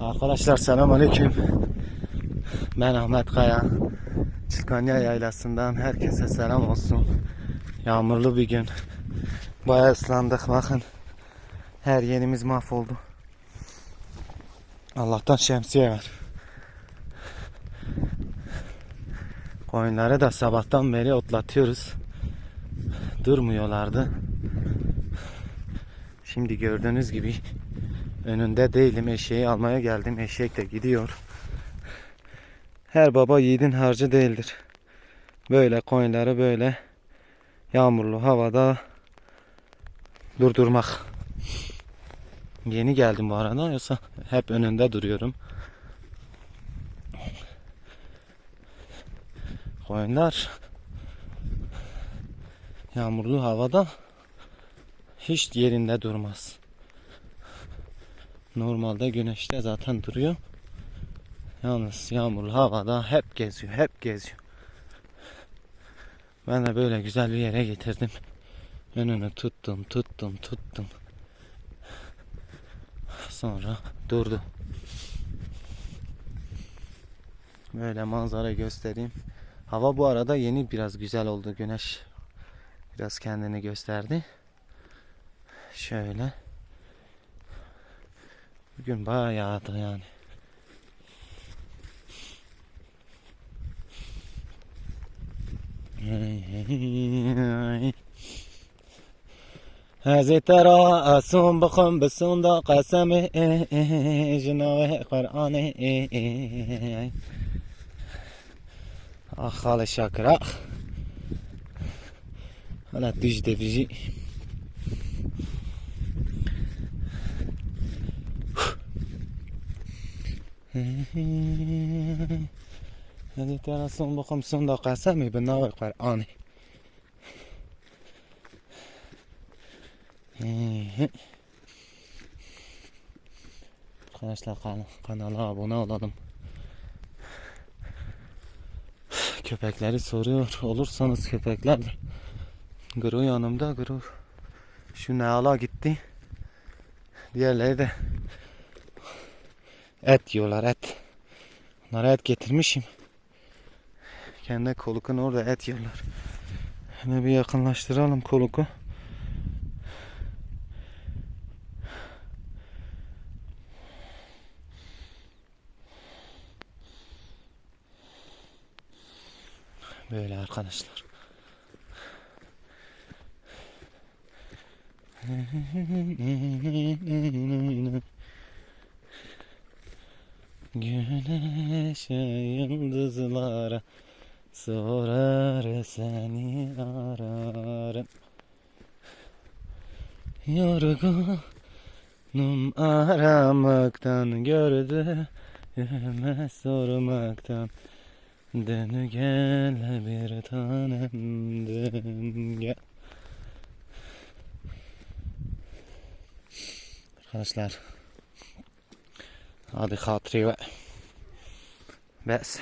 Arkadaşlar selamünaleyküm. Ben Ahmet Kaya. Çılkanya Yaylası'ndan herkese selam olsun. Yağmurlu bir gün. Bayağı ıslandık bakın. Her yerimiz mahvoldu. Allah'tan şemsiye var. Koyunları da sabahtan beri otlatıyoruz. Durmuyorlardı. Şimdi gördüğünüz gibi önünde değilim. Eşeği almaya geldim. Eşek de gidiyor. Her baba yiğidin harcı değildir. Böyle koyunları böyle yağmurlu havada durdurmak. Yeni geldim bu arada yoksa hep önünde duruyorum. Koyunlar yağmurlu havada hiç yerinde durmaz. Normalde güneşte zaten duruyor. Yalnız yağmurlu havada hep geziyor, hep geziyor. Ben de böyle güzel bir yere getirdim. Önünü tuttum, tuttum, tuttum. Sonra durdu. Böyle manzara göstereyim. Hava bu arada yeni biraz güzel oldu. Güneş biraz kendini gösterdi. Şöyle. Bugün bayağı yağdı yani. Hazreti Rasul bakın besunda kasemi Cenab-ı Kur'an'ı Ah halı şakra Hala düz devici Resul bakım sonda kasemi bin navi Kur'an'ı Arkadaşlar kan kanala abone olalım. Köpekleri soruyor olursanız köpekler Guru yanımda Guru şu Neala gitti. Diğerleri de et yiyorlar et. Onlara et getirmişim. Kendi kolukun orada et yiyorlar. Hemen bir yakınlaştıralım koluku. Böyle arkadaşlar. Güneşe yıldızlara sorar seni ararım. Yorgunum aramaktan gördüğüme sormaktan. Dön gel bir tanem dön gel. Arkadaşlar هذه خاطري بس بأس.